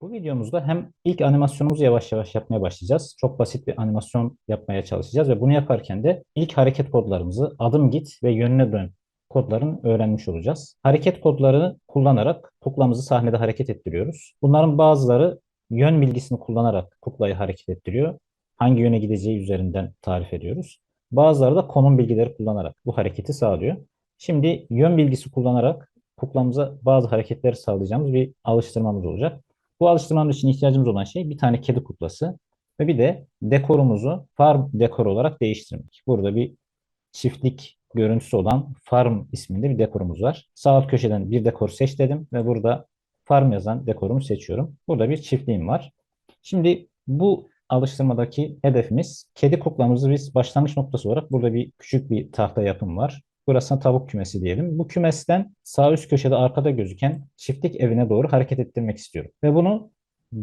Bu videomuzda hem ilk animasyonumuzu yavaş yavaş yapmaya başlayacağız. Çok basit bir animasyon yapmaya çalışacağız ve bunu yaparken de ilk hareket kodlarımızı adım git ve yönüne dön kodlarını öğrenmiş olacağız. Hareket kodlarını kullanarak kuklamızı sahnede hareket ettiriyoruz. Bunların bazıları yön bilgisini kullanarak kuklayı hareket ettiriyor. Hangi yöne gideceği üzerinden tarif ediyoruz. Bazıları da konum bilgileri kullanarak bu hareketi sağlıyor. Şimdi yön bilgisi kullanarak kuklamıza bazı hareketleri sağlayacağımız bir alıştırmamız olacak. Bu alıştırmamız için ihtiyacımız olan şey bir tane kedi kuklası ve bir de dekorumuzu farm dekor olarak değiştirmek. Burada bir çiftlik görüntüsü olan farm isminde bir dekorumuz var. Sağ alt köşeden bir dekor seç dedim ve burada farm yazan dekorumu seçiyorum. Burada bir çiftliğim var. Şimdi bu alıştırmadaki hedefimiz kedi kuklamızı biz başlangıç noktası olarak burada bir küçük bir tahta yapım var. Burasına tavuk kümesi diyelim. Bu kümesten sağ üst köşede arkada gözüken çiftlik evine doğru hareket ettirmek istiyorum. Ve bunu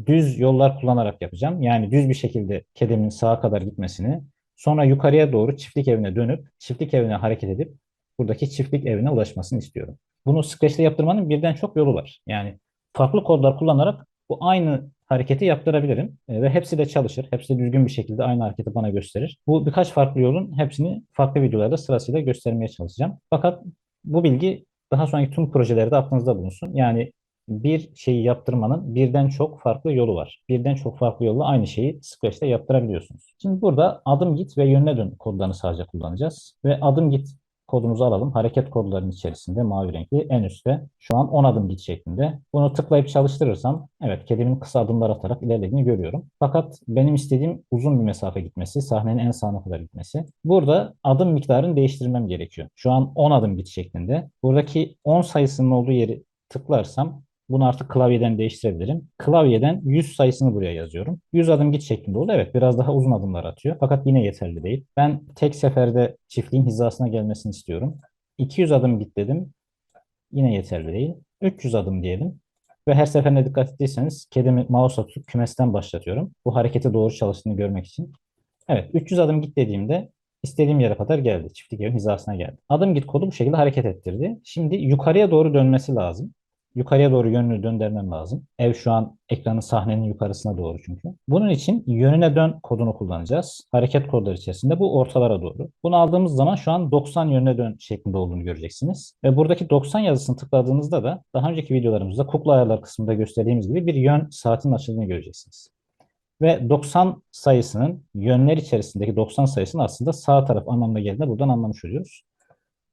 düz yollar kullanarak yapacağım. Yani düz bir şekilde kedimin sağa kadar gitmesini, sonra yukarıya doğru çiftlik evine dönüp çiftlik evine hareket edip buradaki çiftlik evine ulaşmasını istiyorum. Bunu Scratch'te yaptırmanın birden çok yolu var. Yani farklı kodlar kullanarak bu aynı hareketi yaptırabilirim E, ve hepsi de çalışır. Hepsi de düzgün bir şekilde aynı hareketi bana gösterir. Bu birkaç farklı yolun hepsini farklı videolarda sırasıyla göstermeye çalışacağım. Fakat bu bilgi daha sonraki tüm projelerde aklınızda bulunsun. Yani bir şeyi yaptırmanın birden çok farklı yolu var. Birden çok farklı yolla aynı şeyi Scratch'te yaptırabiliyorsunuz. Şimdi burada adım git ve yönüne dön kodlarını sadece kullanacağız. Ve adım git kodumuzu alalım. Hareket kodlarının içerisinde mavi renkli en üstte şu an 10 adım git şeklinde. Bunu tıklayıp çalıştırırsam evet kedimin kısa adımlar atarak ilerlediğini görüyorum. Fakat benim istediğim uzun bir mesafe gitmesi, sahnenin en sağına kadar gitmesi. Burada adım miktarını değiştirmem gerekiyor. Şu an 10 adım git şeklinde. Buradaki 10 sayısının olduğu yeri tıklarsam bunu artık klavyeden değiştirebilirim. Klavyeden 100 sayısını buraya yazıyorum. 100 adım git şeklinde oldu. Evet biraz daha uzun adımlar atıyor. Fakat yine yeterli değil. Ben tek seferde çiftliğin hizasına gelmesini istiyorum. 200 adım git dedim. Yine yeterli değil. 300 adım diyelim. Ve her seferinde dikkat ettiyseniz kedimi mouse'a tutup kümesten başlatıyorum. Bu hareketi doğru çalıştığını görmek için. Evet 300 adım git dediğimde istediğim yere kadar geldi. Çiftlik evin hizasına geldi. Adım git kodu bu şekilde hareket ettirdi. Şimdi yukarıya doğru dönmesi lazım yukarıya doğru yönünü döndürmem lazım. Ev şu an ekranın sahnenin yukarısına doğru çünkü. Bunun için yönüne dön kodunu kullanacağız. Hareket kodları içerisinde bu ortalara doğru. Bunu aldığımız zaman şu an 90 yönüne dön şeklinde olduğunu göreceksiniz. Ve buradaki 90 yazısını tıkladığınızda da daha önceki videolarımızda kukla ayarlar kısmında gösterdiğimiz gibi bir yön saatinin açıldığını göreceksiniz. Ve 90 sayısının yönler içerisindeki 90 sayısının aslında sağ taraf anlamına geldiğini buradan anlamış oluyoruz.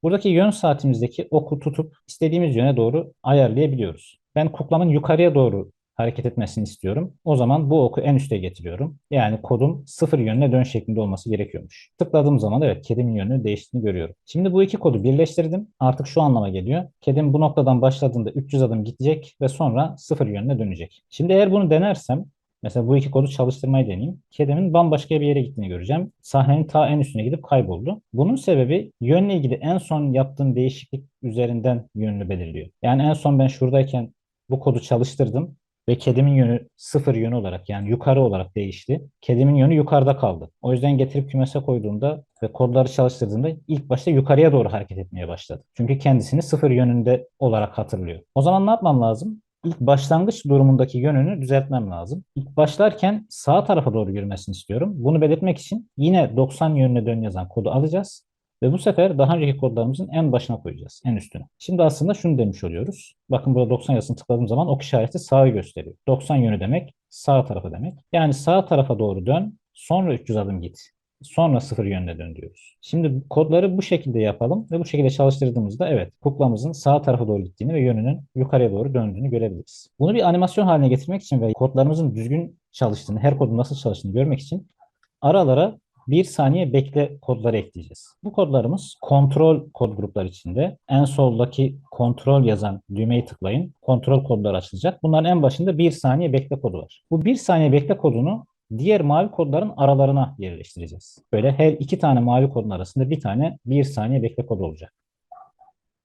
Buradaki yön saatimizdeki oku tutup istediğimiz yöne doğru ayarlayabiliyoruz. Ben kuklamın yukarıya doğru hareket etmesini istiyorum. O zaman bu oku en üste getiriyorum. Yani kodum sıfır yönüne dön şeklinde olması gerekiyormuş. Tıkladığım zaman evet kedimin yönünü değiştiğini görüyorum. Şimdi bu iki kodu birleştirdim. Artık şu anlama geliyor. Kedim bu noktadan başladığında 300 adım gidecek ve sonra sıfır yönüne dönecek. Şimdi eğer bunu denersem Mesela bu iki kodu çalıştırmayı deneyeyim. Kedimin bambaşka bir yere gittiğini göreceğim. Sahnenin ta en üstüne gidip kayboldu. Bunun sebebi yönle ilgili en son yaptığım değişiklik üzerinden yönünü belirliyor. Yani en son ben şuradayken bu kodu çalıştırdım ve kedimin yönü sıfır yönü olarak yani yukarı olarak değişti. Kedimin yönü yukarıda kaldı. O yüzden getirip kümese koyduğumda ve kodları çalıştırdığında ilk başta yukarıya doğru hareket etmeye başladı. Çünkü kendisini sıfır yönünde olarak hatırlıyor. O zaman ne yapmam lazım? İlk başlangıç durumundaki yönünü düzeltmem lazım. İlk başlarken sağ tarafa doğru yürümesini istiyorum. Bunu belirtmek için yine 90 yönüne dön yazan kodu alacağız. Ve bu sefer daha önceki kodlarımızın en başına koyacağız, en üstüne. Şimdi aslında şunu demiş oluyoruz. Bakın burada 90 yazısını tıkladığım zaman ok işareti sağı gösteriyor. 90 yönü demek sağ tarafa demek. Yani sağ tarafa doğru dön, sonra 300 adım git. Sonra sıfır yönüne dön diyoruz. Şimdi kodları bu şekilde yapalım ve bu şekilde çalıştırdığımızda evet kuklamızın sağ tarafa doğru gittiğini ve yönünün yukarıya doğru döndüğünü görebiliriz. Bunu bir animasyon haline getirmek için ve kodlarımızın düzgün çalıştığını, her kodun nasıl çalıştığını görmek için aralara bir saniye bekle kodları ekleyeceğiz. Bu kodlarımız kontrol kod grupları içinde. En soldaki kontrol yazan düğmeyi tıklayın. Kontrol kodları açılacak. Bunların en başında bir saniye bekle kodu var. Bu bir saniye bekle kodunu diğer mavi kodların aralarına yerleştireceğiz. Böyle her iki tane mavi kodun arasında bir tane bir saniye bekle kodu olacak.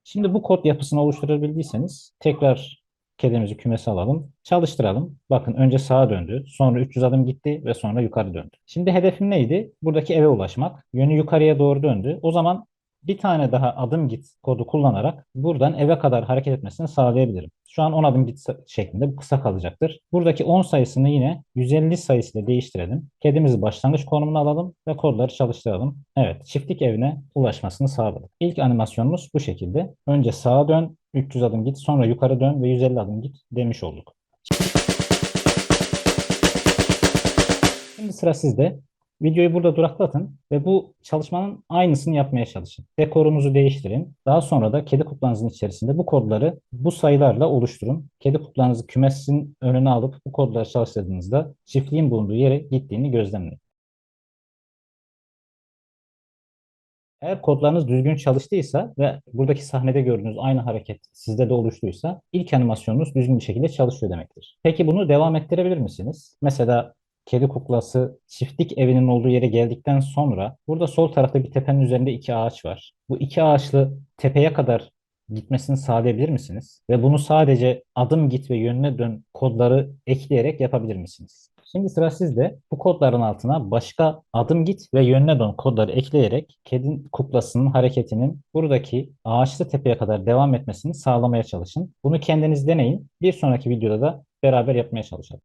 Şimdi bu kod yapısını oluşturabildiyseniz tekrar kedimizi kümese alalım, çalıştıralım. Bakın önce sağa döndü, sonra 300 adım gitti ve sonra yukarı döndü. Şimdi hedefim neydi? Buradaki eve ulaşmak. Yönü yukarıya doğru döndü. O zaman bir tane daha adım git kodu kullanarak buradan eve kadar hareket etmesini sağlayabilirim. Şu an 10 adım git şeklinde bu kısa kalacaktır. Buradaki 10 sayısını yine 150 sayısıyla değiştirelim. Kedimizi başlangıç konumuna alalım ve kodları çalıştıralım. Evet, çiftlik evine ulaşmasını sağladık. İlk animasyonumuz bu şekilde. Önce sağa dön, 300 adım git, sonra yukarı dön ve 150 adım git demiş olduk. Şimdi sıra sizde. Videoyu burada duraklatın ve bu çalışmanın aynısını yapmaya çalışın. Dekorunuzu değiştirin. Daha sonra da kedi kuklanızın içerisinde bu kodları bu sayılarla oluşturun. Kedi kuklanızı kümesin önüne alıp bu kodları çalıştırdığınızda çiftliğin bulunduğu yere gittiğini gözlemleyin. Eğer kodlarınız düzgün çalıştıysa ve buradaki sahnede gördüğünüz aynı hareket sizde de oluştuysa ilk animasyonunuz düzgün bir şekilde çalışıyor demektir. Peki bunu devam ettirebilir misiniz? Mesela kedi kuklası çiftlik evinin olduğu yere geldikten sonra burada sol tarafta bir tepenin üzerinde iki ağaç var. Bu iki ağaçlı tepeye kadar gitmesini sağlayabilir misiniz? Ve bunu sadece adım git ve yönüne dön kodları ekleyerek yapabilir misiniz? Şimdi sıra sizde. Bu kodların altına başka adım git ve yönüne dön kodları ekleyerek kedi kuklasının hareketinin buradaki ağaçlı tepeye kadar devam etmesini sağlamaya çalışın. Bunu kendiniz deneyin. Bir sonraki videoda da beraber yapmaya çalışalım.